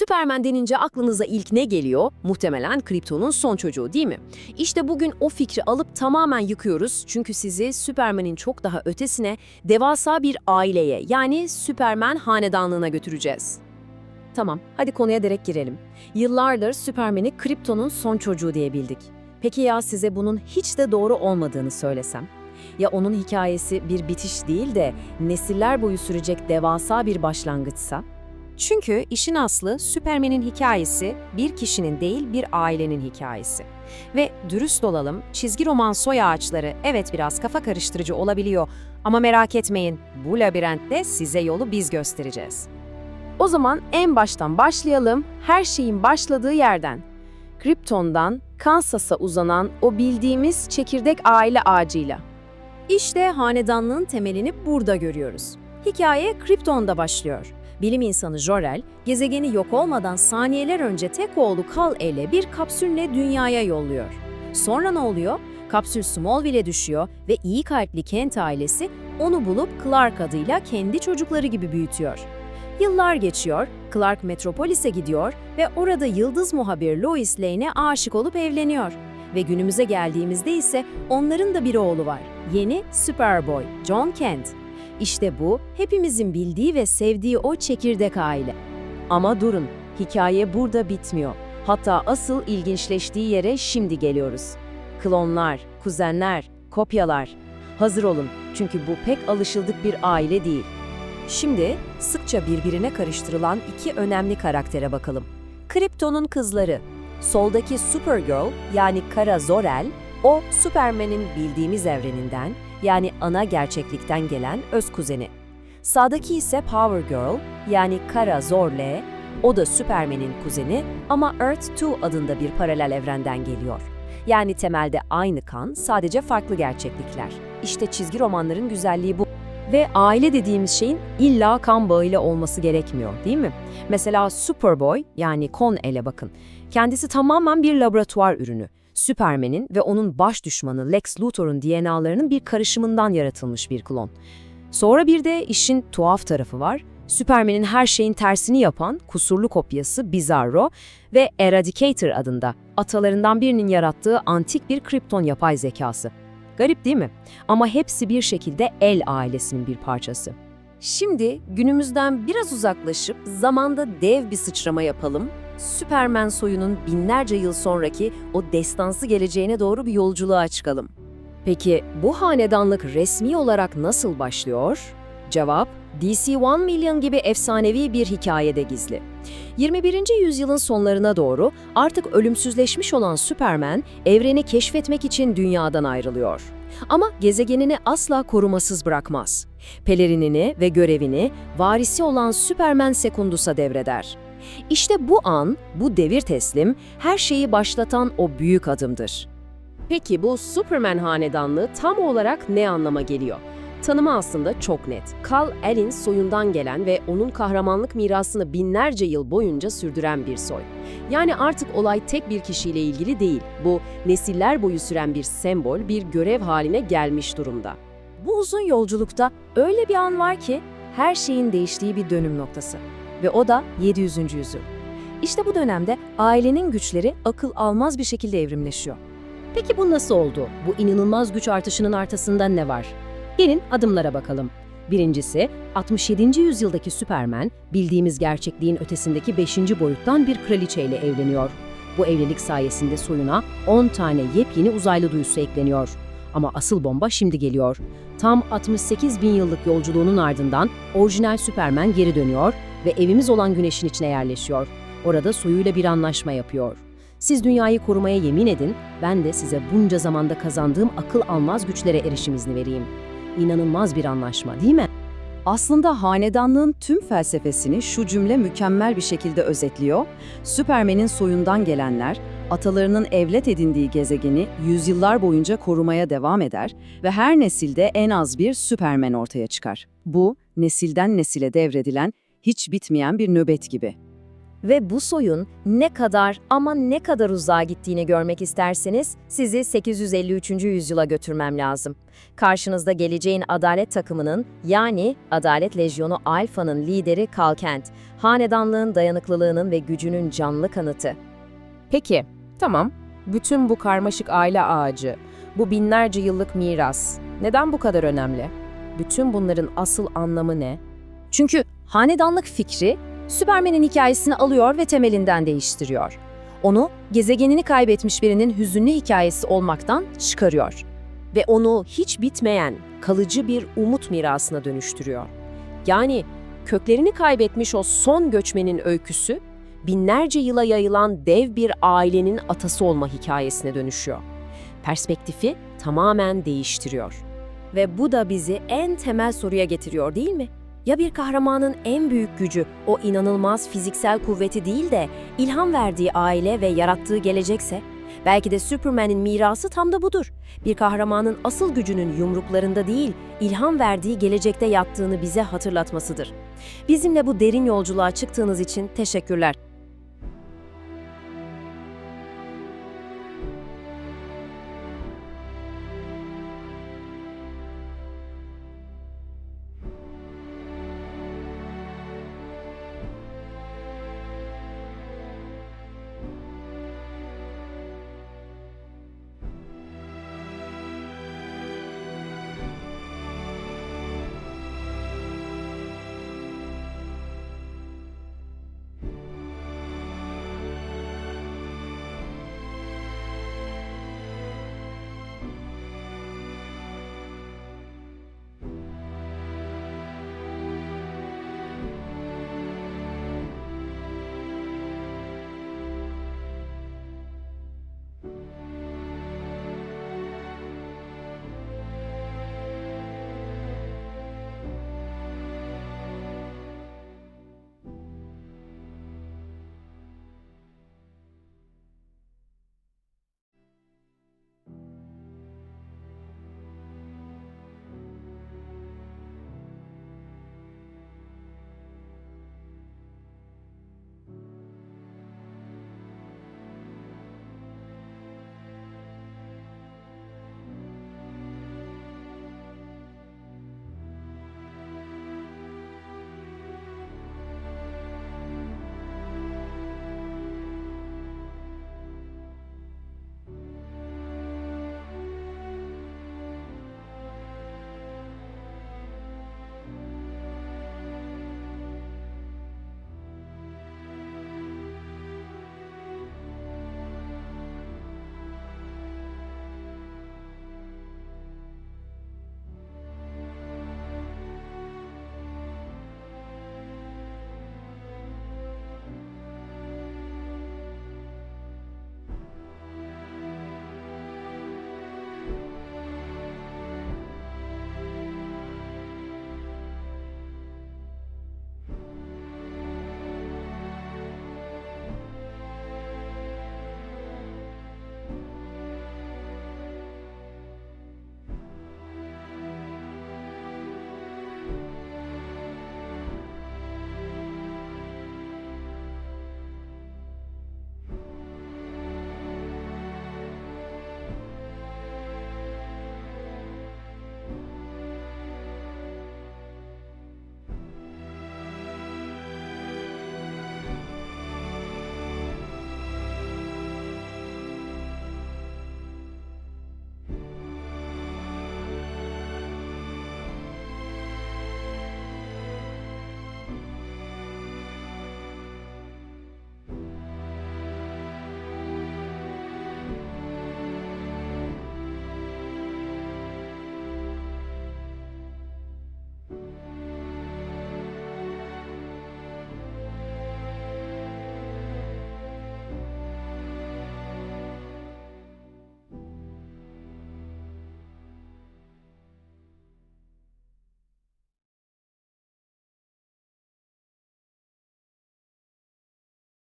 Superman denince aklınıza ilk ne geliyor? Muhtemelen Krypton'un son çocuğu değil mi? İşte bugün o fikri alıp tamamen yıkıyoruz çünkü sizi Superman'in çok daha ötesine devasa bir aileye yani Superman hanedanlığına götüreceğiz. Tamam, hadi konuya direkt girelim. Yıllardır Superman'i Krypton'un son çocuğu diye bildik. Peki ya size bunun hiç de doğru olmadığını söylesem? Ya onun hikayesi bir bitiş değil de nesiller boyu sürecek devasa bir başlangıçsa? Çünkü işin aslı Süpermen'in hikayesi bir kişinin değil bir ailenin hikayesi. Ve dürüst olalım, çizgi roman soy ağaçları evet biraz kafa karıştırıcı olabiliyor ama merak etmeyin bu labirentte size yolu biz göstereceğiz. O zaman en baştan başlayalım, her şeyin başladığı yerden. Krypton'dan Kansas'a uzanan o bildiğimiz çekirdek aile ağacıyla. İşte hanedanlığın temelini burada görüyoruz. Hikaye Krypton'da başlıyor. Bilim insanı Jor-El, gezegeni yok olmadan saniyeler önce tek oğlu Kal-El'e bir kapsülle dünyaya yolluyor. Sonra ne oluyor? Kapsül Smallville'e düşüyor ve iyi kalpli Kent ailesi onu bulup Clark adıyla kendi çocukları gibi büyütüyor. Yıllar geçiyor, Clark Metropolis'e gidiyor ve orada yıldız muhabir Lois Lane'e aşık olup evleniyor. Ve günümüze geldiğimizde ise onların da bir oğlu var. Yeni Superboy, John Kent. İşte bu hepimizin bildiği ve sevdiği o çekirdek aile. Ama durun, hikaye burada bitmiyor. Hatta asıl ilginçleştiği yere şimdi geliyoruz. Klonlar, kuzenler, kopyalar. Hazır olun çünkü bu pek alışıldık bir aile değil. Şimdi sıkça birbirine karıştırılan iki önemli karaktere bakalım. Krypton'un kızları. Soldaki Supergirl yani Kara Zor-El, o Superman'in bildiğimiz evreninden yani ana gerçeklikten gelen öz kuzeni. Sağdaki ise Power Girl yani Kara Zor-Le, o da Superman'in kuzeni ama Earth 2 adında bir paralel evrenden geliyor. Yani temelde aynı kan, sadece farklı gerçeklikler. İşte çizgi romanların güzelliği bu. Ve aile dediğimiz şeyin illa kan bağıyla olması gerekmiyor değil mi? Mesela Superboy yani Con-El'e bakın. Kendisi tamamen bir laboratuvar ürünü. Superman'in ve onun baş düşmanı Lex Luthor'un DNA'larının bir karışımından yaratılmış bir klon. Sonra bir de işin tuhaf tarafı var. Superman'in her şeyin tersini yapan kusurlu kopyası Bizarro ve Eradicator adında atalarından birinin yarattığı antik bir Krypton yapay zekası. Garip değil mi? Ama hepsi bir şekilde El ailesinin bir parçası. Şimdi günümüzden biraz uzaklaşıp zamanda dev bir sıçrama yapalım. Superman soyunun binlerce yıl sonraki o destansı geleceğine doğru bir yolculuğa çıkalım. Peki bu hanedanlık resmi olarak nasıl başlıyor? Cevap, DC 1 Million gibi efsanevi bir hikayede gizli. 21. yüzyılın sonlarına doğru artık ölümsüzleşmiş olan Superman, evreni keşfetmek için dünyadan ayrılıyor. Ama gezegenini asla korumasız bırakmaz. Pelerinini ve görevini varisi olan Superman Secundus'a devreder. İşte bu an, bu devir teslim, her şeyi başlatan o büyük adımdır. Peki bu Superman hanedanlığı tam olarak ne anlama geliyor? Tanımı aslında çok net. Kal-El'in soyundan gelen ve onun kahramanlık mirasını binlerce yıl boyunca sürdüren bir soy. Yani artık olay tek bir kişiyle ilgili değil. Bu nesiller boyu süren bir sembol, bir görev haline gelmiş durumda. Bu uzun yolculukta öyle bir an var ki her şeyin değiştiği bir dönüm noktası. Ve o da 700. yüzyıl. İşte bu dönemde ailenin güçleri akıl almaz bir şekilde evrimleşiyor. Peki bu nasıl oldu? Bu inanılmaz güç artışının arkasında ne var? Gelin adımlara bakalım. Birincisi, 67. yüzyıldaki Superman, bildiğimiz gerçekliğin ötesindeki 5. boyuttan bir kraliçeyle evleniyor. Bu evlilik sayesinde soyuna 10 tane yepyeni uzaylı duyusu ekleniyor. Ama asıl bomba şimdi geliyor. Tam 68 bin yıllık yolculuğunun ardından orijinal Superman geri dönüyor ve evimiz olan güneşin içine yerleşiyor. Orada soyuyla bir anlaşma yapıyor. Siz dünyayı korumaya yemin edin, ben de size bunca zamanda kazandığım akıl almaz güçlere erişim izni vereyim. İnanılmaz bir anlaşma değil mi? Aslında hanedanlığın tüm felsefesini şu cümle mükemmel bir şekilde özetliyor. Süpermen'in soyundan gelenler, atalarının evlet edindiği gezegeni yüzyıllar boyunca korumaya devam eder ve her nesilde en az bir Süpermen ortaya çıkar. Bu, nesilden nesile devredilen, hiç bitmeyen bir nöbet gibi. Ve bu soyun ne kadar ama ne kadar uzağa gittiğini görmek isterseniz sizi 853. yüzyıla götürmem lazım. Karşınızda geleceğin adalet takımının yani Adalet Lejyonu Alfa'nın lideri Kalkent, hanedanlığın dayanıklılığının ve gücünün canlı kanıtı. Peki, tamam. Bütün bu karmaşık aile ağacı, bu binlerce yıllık miras neden bu kadar önemli? Bütün bunların asıl anlamı ne? Çünkü hanedanlık fikri Süpermen'in hikayesini alıyor ve temelinden değiştiriyor. Onu gezegenini kaybetmiş birinin hüzünlü hikayesi olmaktan çıkarıyor. Ve onu hiç bitmeyen, kalıcı bir umut mirasına dönüştürüyor. Yani köklerini kaybetmiş o son göçmenin öyküsü, binlerce yıla yayılan dev bir ailenin atası olma hikayesine dönüşüyor. Perspektifi tamamen değiştiriyor. Ve bu da bizi en temel soruya getiriyor değil mi? Ya bir kahramanın en büyük gücü o inanılmaz fiziksel kuvveti değil de ilham verdiği aile ve yarattığı gelecekse? Belki de Superman'in mirası tam da budur. Bir kahramanın asıl gücünün yumruklarında değil, ilham verdiği gelecekte yattığını bize hatırlatmasıdır. Bizimle bu derin yolculuğa çıktığınız için teşekkürler.